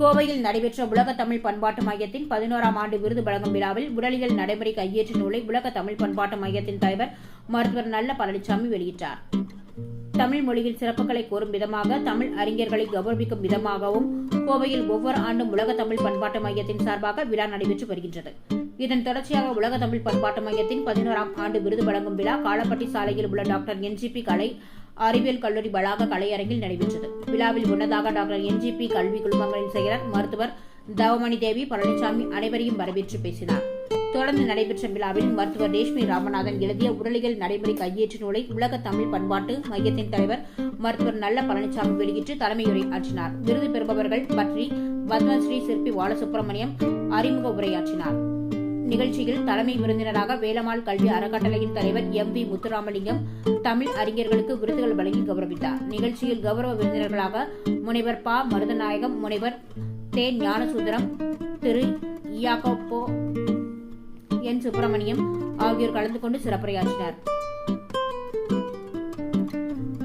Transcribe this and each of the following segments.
கோவையில் நடைபெற்ற உலக தமிழ் பண்பாட்டு மையத்தின் பதினோராம் ஆண்டு விருது வழங்கும் விழாவில் உடலியல் நடைமுறை கையேற்று நூலை உலக தமிழ் பண்பாட்டு மையத்தின் தலைவர் மருத்துவர் நல்ல பழனிசாமி வெளியிட்டார். தமிழ் மொழியில் சிறப்புகளை கோரும் விதமாக தமிழ் அறிஞர்களை கௌரவிக்கும் விதமாகவும் கோவையில் ஒவ்வொரு ஆண்டும் உலக தமிழ் பண்பாட்டு மையத்தின் சார்பாக விழா நடைபெற்று வருகின்றது. இதன் தொடர்ச்சியாக உலக தமிழ் பண்பாட்டு மையத்தின் பதினோராம் ஆண்டு விருது வழங்கும் விழா காலப்பட்டி சாலையில் உள்ள டாக்டர் என்ஜிபி கலை அறிவியல் கல்லூரி வளாக கலையரங்கில் நடைபெற்றது. விழாவில் முன்னதாக டாக்டர் என்ஜிபி கல்வி குழுமங்களின் செயலர் மருத்துவர் தவமணி தேவி பழனிசாமி அனைவரையும் வரவேற்று பேசினார். தொடர்ந்து நடைபெற்ற விழாவில் மருத்துவர் ரேஷ்மி ராமநாதன் எழுதிய உடலியல் நடைமுறை கையேற்று நூலை உலக தமிழ் பண்பாட்டு மையத்தின் தலைவர் மருத்துவர் நல்ல பழனிசாமி வெளியிட்டு தலைமையுரை ஆற்றினார். விருது பெறுபவர்கள் பற்றி பத்மஸ்ரீ சிற்பி பாலசுப்ரமணியம் அறிமுக உரையாற்றினார். நிகழ்ச்சியில் தலைமை விருந்தினராக வேலமாள் கல்வி அறக்கட்டளையின் தலைவர் எம் வி முத்துராமலிங்கம் தமிழ் அறிஞர்களுக்கு விருதுகள் வழங்கி கௌரவித்தார். நிகழ்ச்சியில் கௌரவ விருந்தினர்களாக முனைவர் பா. மருதநாயகம் முனைவர் தே. ஞானசுந்தரம் திரு. இயாகோப்போ என். சுப்பிரமணியம் ஆகியோர் கலந்து கொண்டு சிறப்புரையாற்றினர்.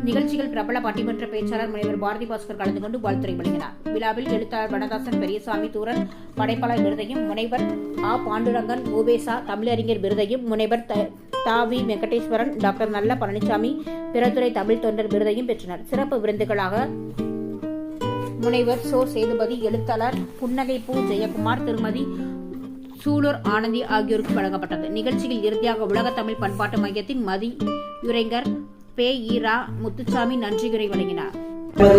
நிகழ்ச்சியில் பிரபல பட்டிமன்ற பேச்சாளர் முனைவர் பாரதி பாஸ்கர் கலந்து கொண்டு வாழ்த்துறை வழங்கினார் விழாவில் எழுத்தாளர் வனதாசன் பெரியசாமி தூரன் படைப்பாளர் விருதையும் முனைவர் ஆ. பாண்டுரங்கன் ஓவேசா தமிழறிஞர் விருதையும் முனைவர் தாவி வெங்கடேஸ்வரன் டாக்டர் நல்ல பழனிசாமி பிறத்துறை தமிழ் தொண்டர் விருதையும் பெற்றனர். சிறப்பு விருந்துகளாக முனைவர் சோ. சேதுபதி எழுத்தாளர் புன்னகை பூ. ஜெயக்குமார் திருமதி சூலூர் ஆனந்தி ஆகியோருக்கு வழங்கப்பட்டது. நிகழ்ச்சியில் இறுதியாக உலக தமிழ் பண்பாட்டு மையத்தின் மதி. யுரைஞர் பே ஈரா முத்துசாமி நன்றியுரை வழங்கினார்.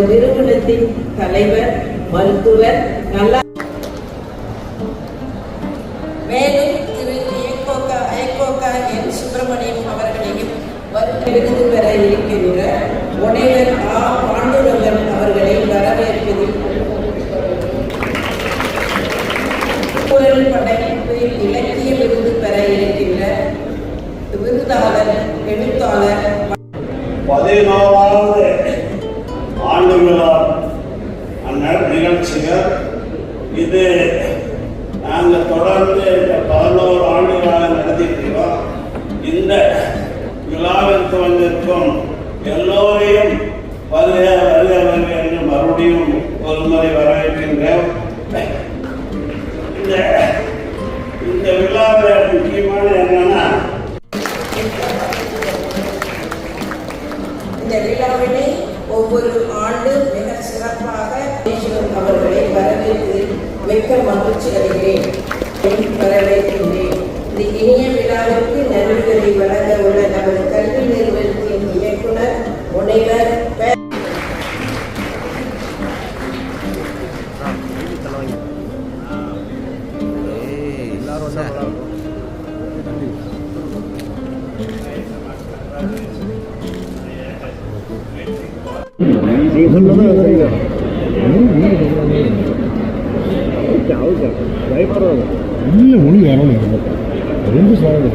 நிறுவனத்தின் தலைவர் மருத்துவர் நல்லா மேலும் திரு ஏகோகா ஏகோகா என் சுப்பிரமணியம் அவர்களையும் விருது பெற இருக்கின்ற முனைவர் ஆ. பாண்டுரங்கன் அவர்களை வரவேற்பதில் குரல் படைப்பில் இலக்கிய விருது பெற இருக்கின்ற விருதாளர் எழுத்தாளர் பதினாலாவது ஆண்டு விழா அண்ணல் நிகழ்ச்சிகள். இது நாங்கள் தொடர்ந்து இந்த பதினோரு ஆண்டுகளாக நடத்திட்டுருக்கோம் இந்த விழாவிற்கு வந்திருக்கும் விழாவினை ஒவ்வொரு ஆண்டும் மிக சிறப்பாக அவர்களை வரவேற்று மிக்க மகிழ்ச்சி அடைகிறேன் வரவேற்கின்றேன் இந்த இனிய விழாவிற்கு நன்றிகளை வழங்க உள்ள நமது கல்வி நிறுவனத்தின் இயக்குனர் முனைவர் ப. ഇല്ല മൊഴി കാരണം അതുകൊണ്ട് സാധനം